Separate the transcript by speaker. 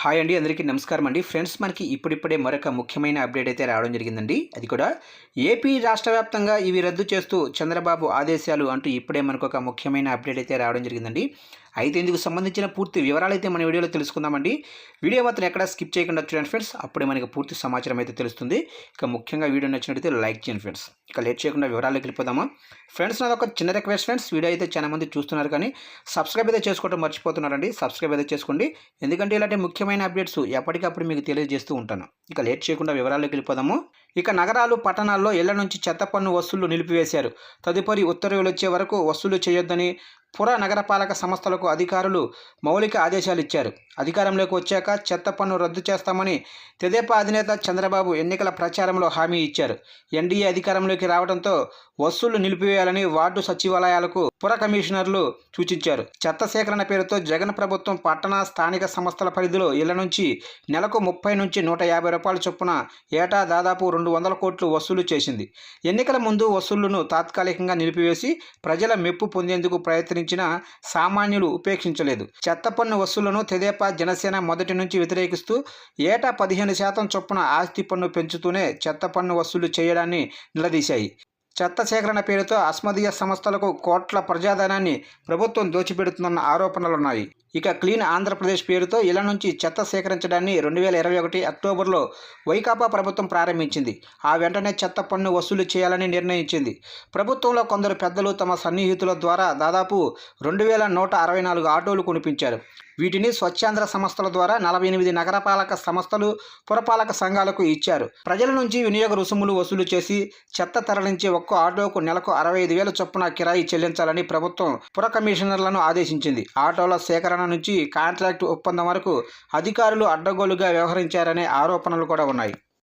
Speaker 1: Hi అండి అందరికీ నమస్కారం అండి. ఫ్రెండ్స్ మనకి ఇప్పుడిప్పుడే మరొక ముఖ్యమైన అప్డేట్ అయితే రావడం జరిగిందండి. అది కూడా ఏపీ రాష్ట్ర వ్యాప్తంగా ఇవి రద్దు చేస్తూ చంద్రబాబు ఆదేశాలు అంటూ ఇప్పుడే మనకు ఒక ముఖ్యమైన అప్డేట్ అయితే రావడం జరిగిందండి. అయితే ఇందుకు సంబంధించిన పూర్తి వివరాలు అయితే మన వీడియోలో తెలుసుకుందామండి. వీడియో మాత్రం ఎక్కడ స్కిప్ చేయకుండా చూడండి ఫ్రెండ్స్. అప్పుడే మనకి పూర్తి సమాచారం అయితే తెలుస్తుంది. ఇక ముఖ్యంగా వీడియో నచ్చినట్లయితే లైక్ చేయండి ఫ్రెండ్స్. ఇక లేట్ చేయకుండా వివరాల్లోకి వెళ్ళిపోదామా? ఫ్రెండ్స్ నాది ఒక చిన్న రిక్వెస్ట్ ఫ్రెండ్స్. వీడియో అయితే చాలా మంది చూస్తున్నారు కానీ సబ్స్క్రైబ్ అయితే చేసుకోవడం మర్చిపోతున్నారండి. సబ్స్క్రైబ్ అయితే చేసుకోండి. ఎందుకంటే ఇలాంటి ముఖ్యమైన అప్డేట్స్ ఎప్పటికప్పుడు మీకు తెలియజేస్తూ ఉంటాను. ఇక లేట్ చేయకుండా వివరాల్లోకి వెళ్ళిపోదాము. ఇక నగరాలు పట్టణాల్లో ఇళ్ళ నుంచి చెత్త పన్ను వసూళ్ళు నిలిపివేశారు. తదుపరి ఉత్తర్వులు వచ్చే వరకు వసూలు చేయొద్దని పుర నగరపాలక సంస్థలకు అధికారులు మౌలిక ఆదేశాలు ఇచ్చారు. అధికారంలోకి వచ్చాక చెత్త పన్ను రద్దు చేస్తామని తెదేపా అధినేత చంద్రబాబు ఎన్నికల ప్రచారంలో హామీ ఇచ్చారు. ఎన్డీఏ అధికారంలోకి రావడంతో వసూళ్ళు నిలిపివేయాలని వార్డు సచివాలయాలకు పుర కమిషనర్లు సూచించారు. చెత్త సేకరణ పేరుతో జగన్ ప్రభుత్వం పట్టణ స్థానిక సంస్థల పరిధిలో ఇళ్ళ నుంచి నెలకు ముప్పై నుంచి నూట యాభై రూపాయల చొప్పున ఏటా దాదాపు రెండు వందల కోట్లు వసూలు చేసింది. ఎన్నికల ముందు వసూళ్ళను తాత్కాలికంగా నిలిపివేసి ప్రజల మెప్పు పొందేందుకు ప్రయత్నించిన సామాన్యులు ఉపేక్షించలేదు. చెత్త పన్ను వసూళ్ళను తెదేపా జనసేన మొదటి నుంచి వ్యతిరేకిస్తూ ఏటా పదిహేను శాతం చొప్పున ఆస్తి పన్ను పెంచుతూనే చెత్త పన్ను వసూలు చేయడాన్ని నిలదీశాయి. చెత్త సేకరణ పేరుతో అస్మదీయ సంస్థలకు కోట్ల ప్రజాధనాన్ని ప్రభుత్వం దోచిపెడుతుందన్న ఆరోపణలున్నాయి. ఇక క్లీన్ ఆంధ్రప్రదేశ్ పేరుతో ఇళ్ళ నుంచి చెత్త సేకరించడాన్ని రెండు వేల ఇరవై ఒకటి అక్టోబర్లో వైకాపా ప్రభుత్వం ప్రారంభించింది. ఆ వెంటనే చెత్త పన్ను వసూలు చేయాలని నిర్ణయించింది. ప్రభుత్వంలో కొందరు పెద్దలు తమ సన్నిహితుల ద్వారా దాదాపు రెండు వేల నూట అరవై నాలుగు ఆటోలు కొనిపించారు. వీటిని స్వచ్ఛాంధ్ర సంస్థల ద్వారా నలభై ఎనిమిది నగరపాలక సంస్థలు పురపాలక సంఘాలకు ఇచ్చారు. ప్రజల నుంచి వినియోగ రుసుములు వసూలు చేసి చెత్త తరలించే ఒక్కో ఆటోకు నెలకు అరవై ఐదు వేల చొప్పున కిరాయి చెల్లించాలని ప్రభుత్వం పుర కమిషనర్లను ఆదేశించింది. ఆటోల సేకరణ నుంచి కాంట్రాక్ట్ ఒప్పందం వరకు అధికారులు అడ్డగోలుగా వ్యవహరించారనే ఆరోపణలు కూడా ఉన్నాయి.